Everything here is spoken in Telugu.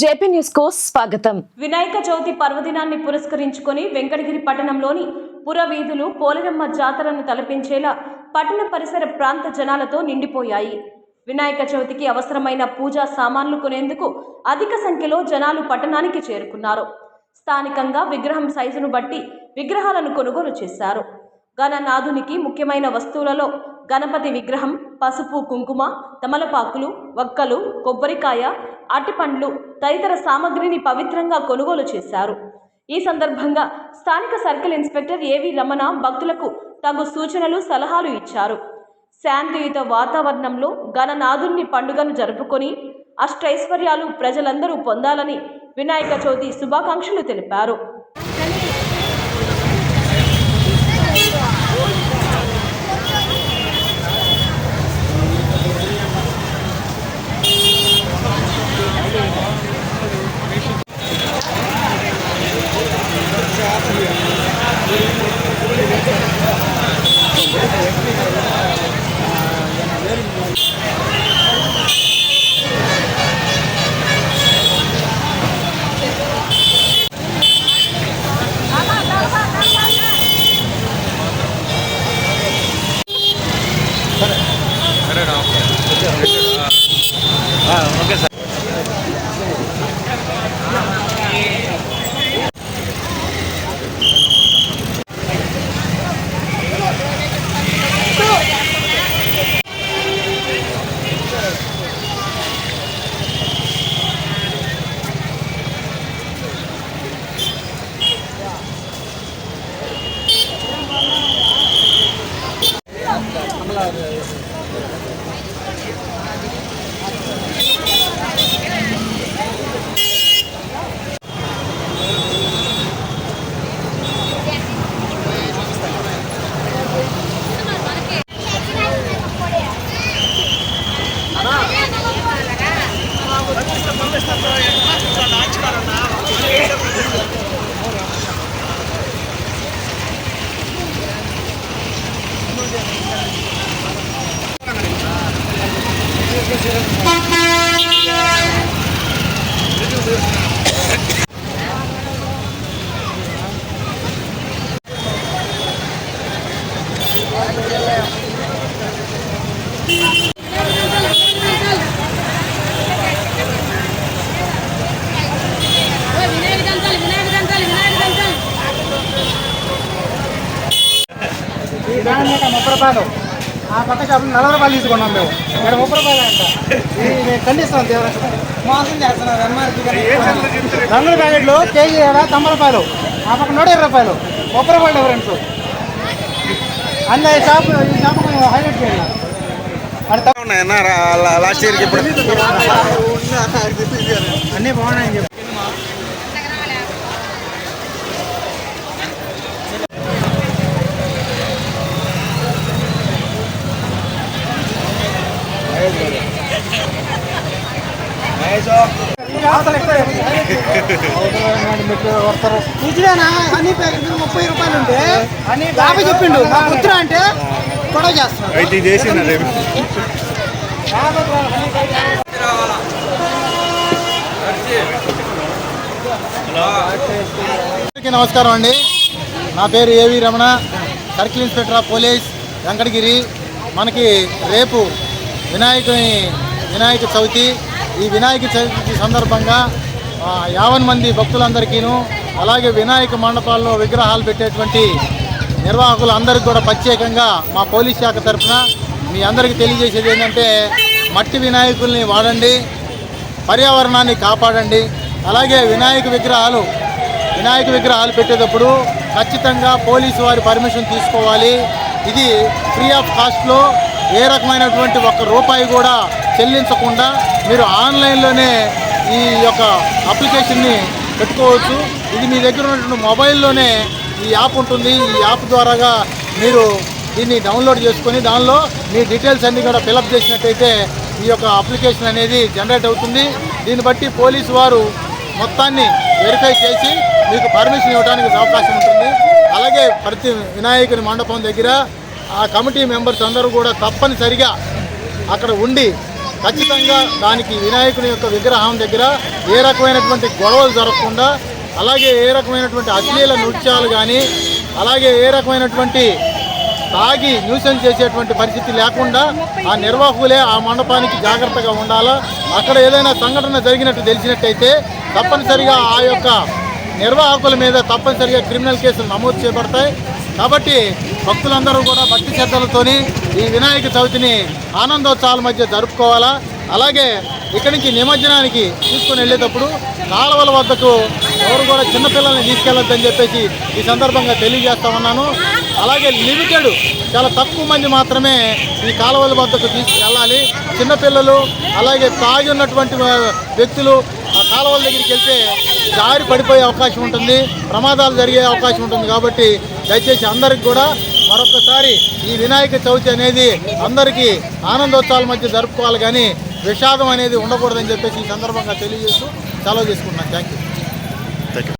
జేపీ న్యూస్కు స్వాగతం. వినాయక చవితి పర్వదినాన్ని పురస్కరించుకొని వెంకటగిరి పట్టణంలోని పురవీధులు పోలేరమ్మ జాతరను తలపించేలా పట్టణ పరిసర ప్రాంత జనాలతో నిండిపోయాయి. వినాయక చవితికి అవసరమైన పూజా సామాన్లు కొనేందుకు అధిక సంఖ్యలో జనాలు పట్టణానికి చేరుకున్నారు. స్థానికంగా విగ్రహం సైజును బట్టి విగ్రహాలను కొనుగోలు చేశారు. గణనాథునికి ముఖ్యమైన వస్తువులలో గణపతి విగ్రహం పసుపు కుంకుమ తమలపాకులు వక్కలు కొబ్బరికాయ అరటిపండ్లు తదితర సామగ్రిని పవిత్రంగా కొనుగోలు చేశారు. ఈ సందర్భంగా స్థానిక సర్కిల్ ఇన్స్పెక్టర్ ఏవి రమణ భక్తులకు తగు సూచనలు సలహాలు ఇచ్చారు. శాంతియుత వాతావరణంలో గణనాథుని పండుగను జరుపుకొని అష్టైశ్వర్యాలు ప్రజలందరూ పొందాలని వినాయక చవితి శుభాకాంక్షలు తెలిపారు. వినాయక దంతాలు వినాయక దంతాలు ఆ పక్క షాపులు నలభై రూపాయలు తీసుకున్నాం మేము. ఇక్కడ ముప్పై రూపాయలు అంట. ఇది నేను ఖండిస్తాను తీవ్రంగా మోసం చేస్తున్నారు ఎంఆర్పీ రంగుల ప్యాకెట్లు కేజీ ఏడా తొంభై రూపాయలు. ఆ పక్క నూట ఇరవై రూపాయలు. ముప్పై రూపాయలు డిఫరెన్స్ అన్నీ ఈ షాపు ఈ షాపు కొంచెం హైలైట్ చేయాలి? లాస్ట్ ఇయర్కి ఇప్పుడు అన్నీ బాగున్నాయని చెప్పి. నిజమేనా హనీ ప్యాకెట్ ముప్పై రూపాయలు ఉంటే యాభై చెప్పిండు మా పుత్ర అంటే గొడవ అందరికీ నమస్కారం అండి. నా పేరు AV Ramana circle inspector of police Venkatagiri. మనకి రేపు వినాయకుని వినాయక చవితి ఈ వినాయక చవితి సందర్భంగా యావన్ మంది భక్తులందరికీను అలాగే వినాయక మండపాల్లో విగ్రహాలు పెట్టేటువంటి నిర్వాహకులందరికీ కూడా ప్రత్యేకంగా మా పోలీస్ శాఖ తరఫున మీ అందరికీ తెలియజేసేది ఏంటంటే మట్టి వినాయకుల్ని వాడండి పర్యావరణాన్ని కాపాడండి అలాగే వినాయక విగ్రహాలు వినాయక విగ్రహాలు పెట్టేటప్పుడు ఖచ్చితంగా పోలీసు వారి పర్మిషన్ తీసుకోవాలి. ఇది ఫ్రీ ఆఫ్ కాస్ట్లో ఏ రకమైనటువంటి ఒక్క రూపాయి కూడా చెల్లించకుండా మీరు ఆన్లైన్లోనే ఈ యొక్క అప్లికేషన్ని పెట్టుకోవచ్చు. ఇది మీ దగ్గర ఉన్నటువంటి మొబైల్లోనే ఈ యాప్ ఉంటుంది. ఈ యాప్ ద్వారాగా మీరు దీన్ని డౌన్లోడ్ చేసుకొని దానిలో మీ డీటెయిల్స్ అన్నీ కూడా ఫిలప్ చేసినట్టయితే ఈ యొక్క అప్లికేషన్ అనేది జనరేట్ అవుతుంది. దీన్ని బట్టి పోలీసు వారు మొత్తాన్ని వెరిఫై చేసి మీకు పర్మిషన్ ఇవ్వడానికి అవకాశం ఉంటుంది. అలాగే ప్రతి వినాయకుని మండపం దగ్గర ఆ కమిటీ మెంబర్స్ అందరూ కూడా తప్పనిసరిగా అక్కడ ఉండి ఖచ్చితంగా దానికి వినాయకుని యొక్క విగ్రహం దగ్గర ఏ రకమైనటువంటి గొడవలు జరగకుండా అలాగే ఏ రకమైనటువంటి అశ్లీల నృత్యాలు కానీ అలాగే ఏ రకమైనటువంటి తాగి న్యూసెన్స్ చేసేటువంటి పరిస్థితి లేకుండా ఆ నిర్వాహకులే ఆ మండపానికి జాగ్రత్తగా ఉండాలా? అక్కడ ఏదైనా సంఘటన జరిగినట్టు తెలిసినట్టయితే తప్పనిసరిగా ఆ యొక్క నిర్వాహకుల మీద తప్పనిసరిగా క్రిమినల్ కేసులు నమోదు చేయబడతాయి. కాబట్టి భక్తులందరూ కూడా భక్తి శ్రద్ధలతోని ఈ వినాయక చవితిని ఆనందోత్సవాల మధ్య జరుపుకోవాలా? అలాగే ఇక్కడి నుంచి నిమజ్జనానికి తీసుకుని వెళ్ళేటప్పుడు కాలువల వద్దకు ఎవరు కూడా చిన్నపిల్లల్ని తీసుకెళ్ళొద్దని చెప్పేసి ఈ సందర్భంగా తెలియజేస్తా ఉన్నాను. అలాగే లిమిటెడ్ చాలా తక్కువ మంది మాత్రమే ఈ కాలువల వద్దకు తీసుకెళ్ళాలి. చిన్నపిల్లలు అలాగే తాగి ఉన్నటువంటి వ్యక్తులు ఆ కాలువల దగ్గరికి వెళ్తే జారి పడిపోయే అవకాశం ఉంటుంది. ప్రమాదాలు జరిగే అవకాశం ఉంటుంది కాబట్టి దయచేసి అందరికి కూడా మరొకసారి ఈ వినాయక చవితి అనేది అందరికీ ఆనందోత్సవాల మధ్య జరుపుకోవాలి కానీ విషాదం అనేది ఉండకూడదని చెప్పేసి ఈ సందర్భంగా తెలియజేస్తూ సెలవు తీసుకుంటున్నాను. Thank you